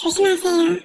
조심하세요.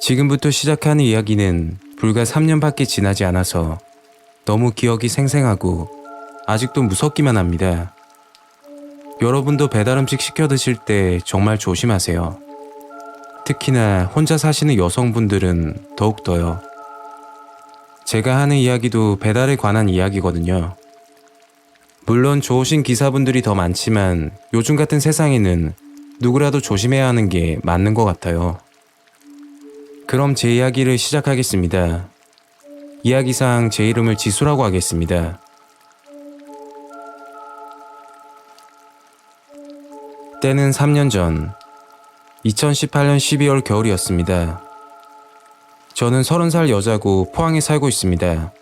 지금부터 시작하는 이야기는 불과 3년밖에 지나지 않아서 너무 기억이 생생하고 아직도 무섭기만 합니다. 여러분도 배달 음식 시켜 드실 때 정말 조심하세요. 특히나 혼자 사시는 여성분들은 더욱더요. 제가 하는 이야기도 배달에 관한 이야기거든요. 물론 좋으신 기사분들이 더 많지만 요즘 같은 세상에는 누구라도 조심해야 하는 게 맞는 것 같아요. 그럼 제 이야기를 시작하겠습니다. 이야기상 제 이름을 지수라고 하겠습니다. 때는 3년 전, 2018년 12월 겨울이었습니다. 저는 30살 여자고 포항에 살고 있습니다.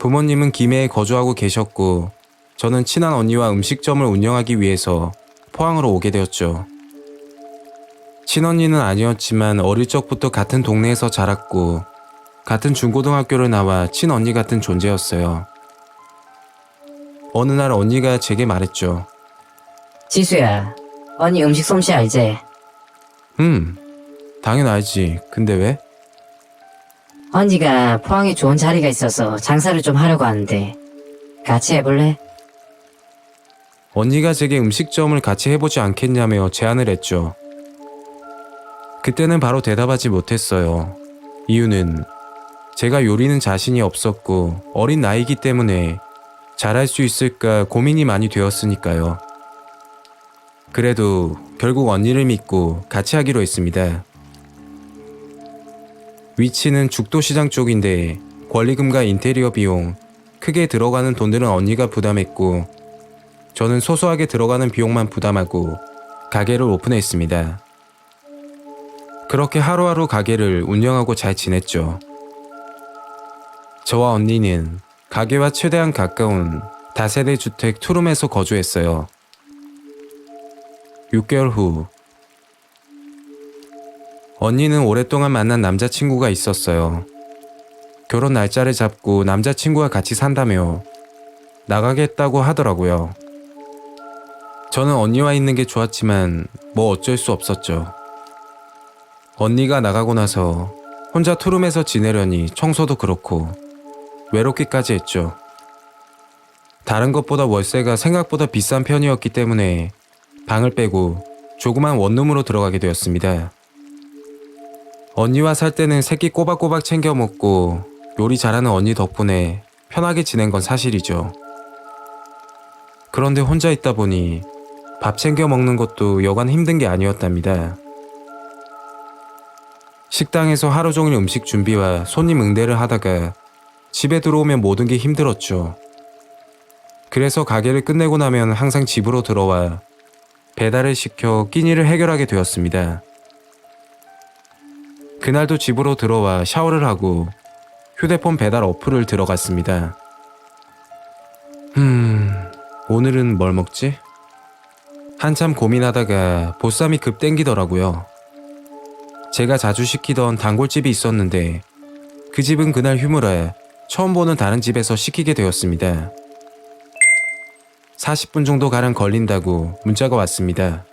부모님은 김해에 거주하고 계셨고, 저는 친한 언니와 음식점을 운영하기 위해서 포항으로 오게 되었죠. 친언니는 아니었지만 어릴 적부터 같은 동네에서 자랐고 같은 중고등학교를 나와 친언니 같은 존재였어요. 어느 날 언니가 제게 말했죠. 지수야, 언니 음식 솜씨 알지? 음, 당연 알지. 근데 왜? 언니가 포항에 좋은 자리가 있어서 장사를 좀 하려고 하는데 같이 해볼래? 언니가 제게 음식점을 같이 해보지 않겠냐며 제안을 했죠. 그때는 바로 대답하지 못했어요. 이유는 제가 요리는 자신이 없었고 어린 나이기 때문에 잘할 수 있을까 고민이 많이 되었으니까요. 그래도 결국 언니를 믿고 같이 하기로 했습니다. 위치는 죽도시장 쪽인데 권리금과 인테리어 비용, 크게 들어가는 돈들은 언니가 부담했고 저는 소소하게 들어가는 비용만 부담하고 가게를 오픈했습니다. 그렇게 하루하루 가게를 운영하고 잘 지냈죠. 저와 언니는 가게와 최대한 가까운 다세대 주택 투룸에서 거주했어요. 6개월 후, 언니는 오랫동안 만난 남자친구가 있었어요. 결혼 날짜를 잡고 남자친구와 같이 산다며 나가겠다고 하더라고요. 저는 언니와 있는 게 좋았지만 뭐 어쩔 수 없었죠. 언니가 나가고 나서 혼자 투룸에서 지내려니 청소도 그렇고 외롭기까지 했죠. 다른 것보다 월세가 생각보다 비싼 편이었기 때문에 방을 빼고 조그만 원룸으로 들어가게 되었습니다. 언니와 살 때는 새끼 꼬박꼬박 챙겨 먹고 요리 잘하는 언니 덕분에 편하게 지낸 건 사실이죠. 그런데 혼자 있다 보니 밥 챙겨 먹는 것도 여간 힘든 게 아니었답니다. 식당에서 하루 종일 음식 준비와 손님 응대를 하다가 집에 들어오면 모든 게 힘들었죠. 그래서 가게를 끝내고 나면 항상 집으로 들어와 배달을 시켜 끼니를 해결하게 되었습니다. 그날도 집으로 들어와 샤워를 하고 휴대폰 배달 어플을 들어갔습니다. 음, 오늘은 뭘 먹지? 한참 고민하다가 보쌈이 급 땡기더라고요. 제가 자주 시키던 단골집이 있었는데 그 집은 그날 휴무라 처음 보는 다른 집에서 시키게 되었습니다. 40분 정도 가량 걸린다고 문자가 왔습니다.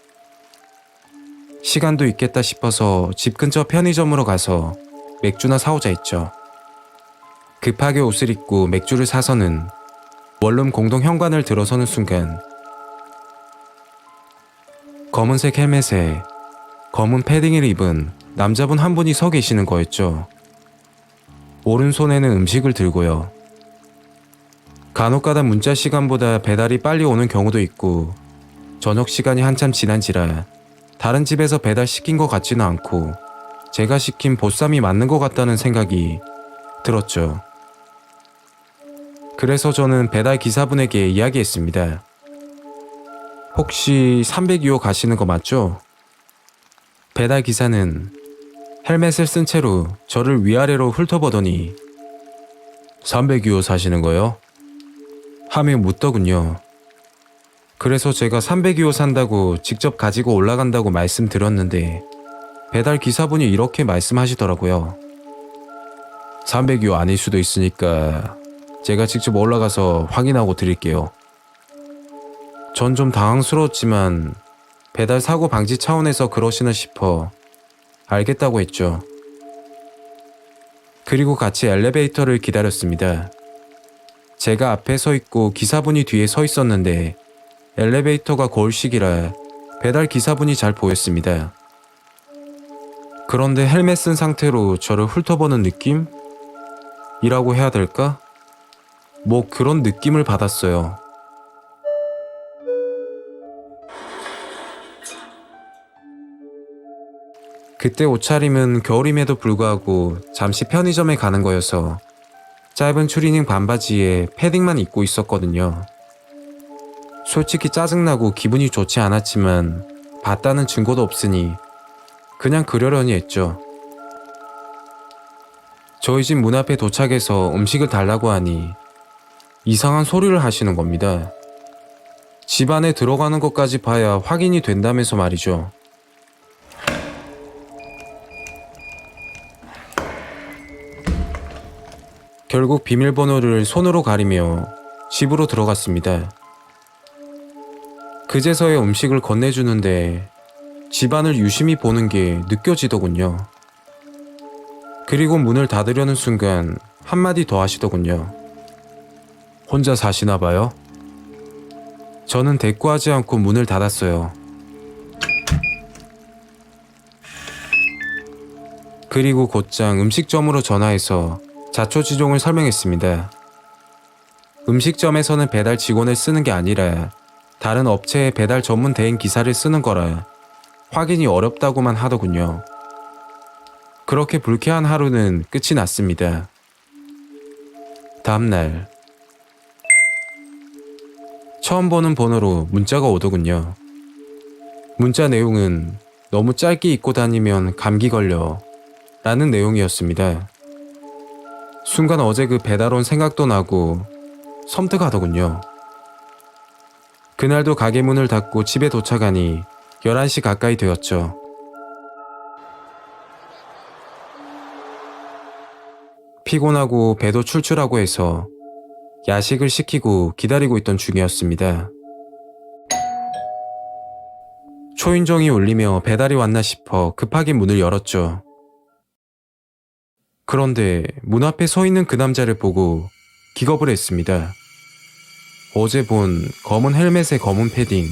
시간도 있겠다 싶어서 집 근처 편의점으로 가서 맥주나 사오자 했죠. 급하게 옷을 입고 맥주를 사서는 원룸 공동 현관을 들어서는 순간 검은색 헬멧에 검은 패딩을 입은 남자분 한 분이 서 계시는 거였죠. 오른손에는 음식을 들고요. 간혹가다 문자 시간보다 배달이 빨리 오는 경우도 있고 저녁 시간이 한참 지난지라 다른 집에서 배달 시킨 것 같지는 않고 제가 시킨 보쌈이 맞는 것 같다는 생각이 들었죠. 그래서 저는 배달 기사분에게 이야기했습니다. 혹시 302호 가시는 거 맞죠? 배달 기사는 헬멧을 쓴 채로 저를 위아래로 훑어보더니 302호 사시는 거요? 하며 묻더군요. 그래서 제가 302호 산다고 직접 가지고 올라간다고 말씀드렸는데 배달 기사분이 이렇게 말씀하시더라고요. 300유 아닐 수도 있으니까 제가 직접 올라가서 확인하고 드릴게요. 전 좀 당황스러웠지만 배달 사고 방지 차원에서 그러시나 싶어 알겠다고 했죠. 그리고 같이 엘리베이터를 기다렸습니다. 제가 앞에 서 있고 기사분이 뒤에 서 있었는데 엘리베이터가 거울식이라 배달 기사분이 잘 보였습니다. 그런데 헬멧 쓴 상태로 저를 훑어보는 느낌? 이라고 해야 될까? 뭐 그런 느낌을 받았어요. 그때 옷차림은 겨울임에도 불구하고 잠시 편의점에 가는 거여서 짧은 추리닝 반바지에 패딩만 입고 있었거든요. 솔직히 짜증나고 기분이 좋지 않았지만 봤다는 증거도 없으니 그냥 그러려니 했죠. 저희 집 문 앞에 도착해서 음식을 달라고 하니 이상한 소리를 하시는 겁니다. 집 안에 들어가는 것까지 봐야 확인이 된다면서 말이죠. 결국 비밀번호를 손으로 가리며 집으로 들어갔습니다. 그제서야 음식을 건네주는데 집안을 유심히 보는 게 느껴지더군요. 그리고 문을 닫으려는 순간 한마디 더 하시더군요. 혼자 사시나 봐요? 저는 대꾸하지 않고 문을 닫았어요. 그리고 곧장 음식점으로 전화해서 자초지종을 설명했습니다. 음식점에서는 배달 직원을 쓰는 게 아니라 다른 업체의 배달 전문 대행 기사를 쓰는 거라 확인이 어렵다고만 하더군요. 그렇게 불쾌한 하루는 끝이 났습니다. 다음날 처음 보는 번호로 문자가 오더군요. 문자 내용은 너무 짧게 입고 다니면 감기 걸려 라는 내용이었습니다. 순간 어제 그 배달 온 생각도 나고 섬뜩하더군요. 그날도 가게 문을 닫고 집에 도착하니 11시 가까이 되었죠. 피곤하고 배도 출출하고 해서 야식을 시키고 기다리고 있던 중이었습니다. 초인종이 울리며 배달이 왔나 싶어 급하게 문을 열었죠. 그런데 문 앞에 서 있는 그 남자를 보고 기겁을 했습니다. 어제 본 검은 헬멧에 검은 패딩.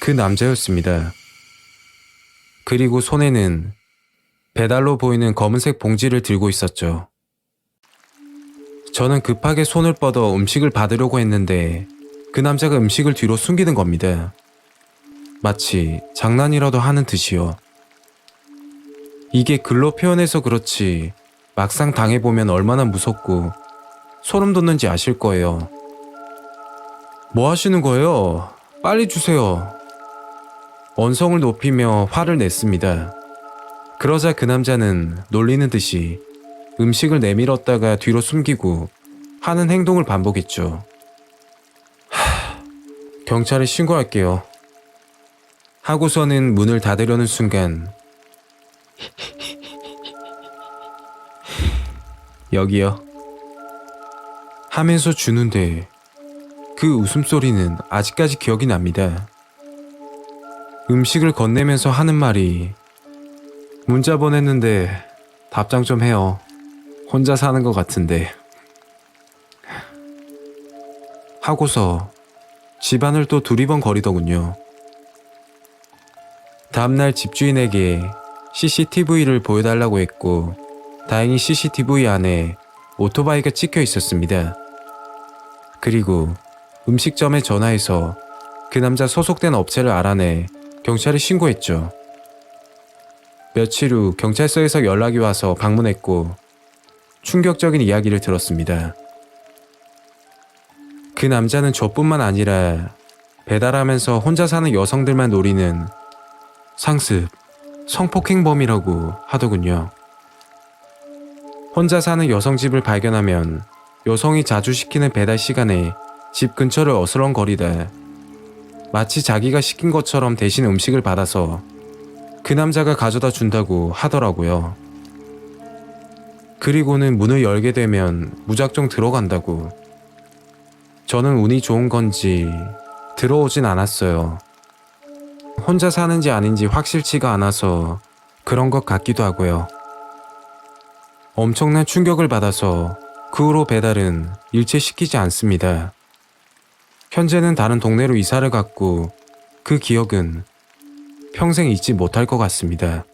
그 남자였습니다. 그리고 손에는 배달로 보이는 검은색 봉지를 들고 있었죠. 저는 급하게 손을 뻗어 음식을 받으려고 했는데 그 남자가 음식을 뒤로 숨기는 겁니다. 마치 장난이라도 하는 듯이요. 이게 글로 표현해서 그렇지 막상 당해보면 얼마나 무섭고 소름 돋는지 아실 거예요. 뭐 하시는 거예요? 빨리 주세요. 언성을 높이며 화를 냈습니다. 그러자 그 남자는 놀리는 듯이 음식을 내밀었다가 뒤로 숨기고 하는 행동을 반복했죠. 하, 경찰에 신고할게요. 하고서는 문을 닫으려는 순간 여기요. 하면서 주는데 그 웃음소리는 아직까지 기억이 납니다. 음식을 건네면서 하는 말이 문자 보냈는데 답장 좀 해요. 혼자 사는 것 같은데. 하고서 집안을 또 두리번 거리더군요. 다음날 집주인에게 CCTV를 보여달라고 했고, 다행히 CCTV 안에 오토바이가 찍혀 있었습니다. 그리고 음식점에 전화해서 그 남자 소속된 업체를 알아내 경찰에 신고했죠. 며칠 후 경찰서에서 연락이 와서 방문했고 충격적인 이야기를 들었습니다. 그 남자는 저뿐만 아니라 배달하면서 혼자 사는 여성들만 노리는 상습, 성폭행범이라고 하더군요. 혼자 사는 여성 집을 발견하면 여성이 자주 시키는 배달 시간에 집 근처를 어슬렁거리다 마치 자기가 시킨 것처럼 대신 음식을 받아서 그 남자가 가져다 준다고 하더라고요. 그리고는 문을 열게 되면 무작정 들어간다고. 저는 운이 좋은 건지 들어오진 않았어요. 혼자 사는지 아닌지 확실치가 않아서 그런 것 같기도 하고요. 엄청난 충격을 받아서 그 후로 배달은 일체 시키지 않습니다. 현재는 다른 동네로 이사를 갔고 그 기억은 평생 잊지 못할 것 같습니다.